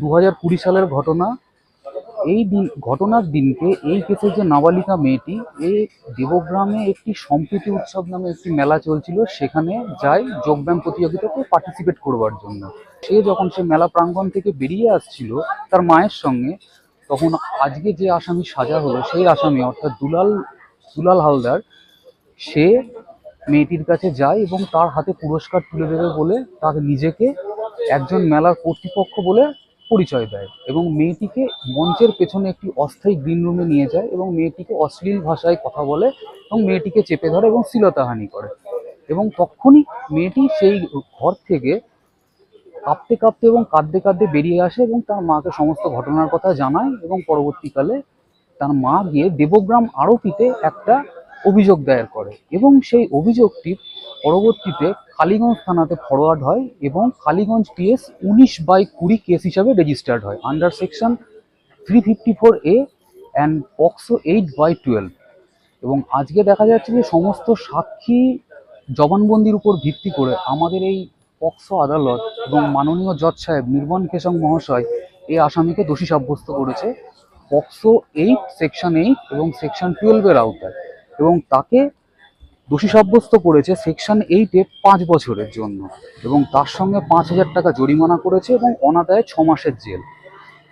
দু হাজার কুড়ি সালের ঘটনা, এই দিন ঘটনার দিনকে এই কেসের যে নাবালিকা মেয়েটি এই দেবগ্রামে একটি সম্প্রীতি উৎসব নামে একটি মেলা চলছিল। সেখানে যায় যোগব্যায়াম প্রতিযোগিতাতে পার্টিসিপেট করবার জন্য। সে যখন সে মেলা প্রাঙ্গণ থেকে বেরিয়ে আসছিল, তার মায়ের সঙ্গে, তখন আজকে যে আসামি সাজা হলো, সেই আসামি অর্থাৎ দুলাল দুলাল হালদার, সে মেয়েটির কাছে যায় এবং তার হাতে পুরস্কার তুলে দেবে বলে তাকে নিজেকে একজন মেলার কর্তৃপক্ষ বলে পরিচয় দেয় এবং মেয়েটিকে মঞ্চের পেছনে একটি অস্থায়ী গ্রিন রুমে নিয়ে যায় এবং মেয়েটিকে অশ্লীল ভাষায় কথা বলে এবং মেয়েটিকে চেপে ধরে এবং শ্লীলতাহানি করে। এবং তখনই মেয়েটি সেই ঘর থেকে কাঁপতে কাঁপতে এবং কাঁদতে কাঁদতে বেরিয়ে আসে এবং তার মাকে সমস্ত ঘটনার কথা জানায় এবং পরবর্তীকালে তার মা গিয়ে দেবগ্রাম আরোপিতে একটা অভিযোগ দায়ের করে এবং সেই অভিযোগটি পরবর্তীতে কালীগঞ্জ থানাতে ফরওয়ার্ড হয় এবং কালীগঞ্জ পিএস উনিশ বাই কুড়ি কেস হিসাবে রেজিস্টার্ড হয়। Under section three fifty four A and POCSO eight by twelve এবং আজকে দেখা যাচ্ছে যে সমস্ত সাক্ষী জবানবন্দির উপর ভিত্তি করে আমাদের এই পক্সো আদালত এবং মাননীয় জজ সাহেব নির্মল কেশং মহাশয় এই আসামিকে দোষী সাব্যস্ত করেছে। পক্সো এইট সেকশন এইট এবং সেকশন টুয়েলভের আওতায়। এবং তাকে দোষী সাব্যস্ত করেছে সেকশন এইটে পাঁচ বছরের জন্য এবং তার সঙ্গে পাঁচ হাজার টাকা জরিমানা করেছে এবং অনাদায়ে ছ মাসের জেল।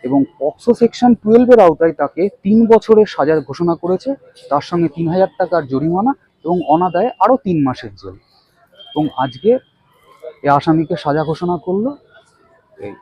এবং পক্সো সেকশন টুয়েলভের আওতায় তাকে তিন বছরের সাজার ঘোষণা করেছে, তার সঙ্গে তিন হাজার টাকার জরিমানা এবং অনাদায়ে আরও তিন মাসের জেল। এবং আজকে এ আসামিকে সাজা ঘোষণা করল। এই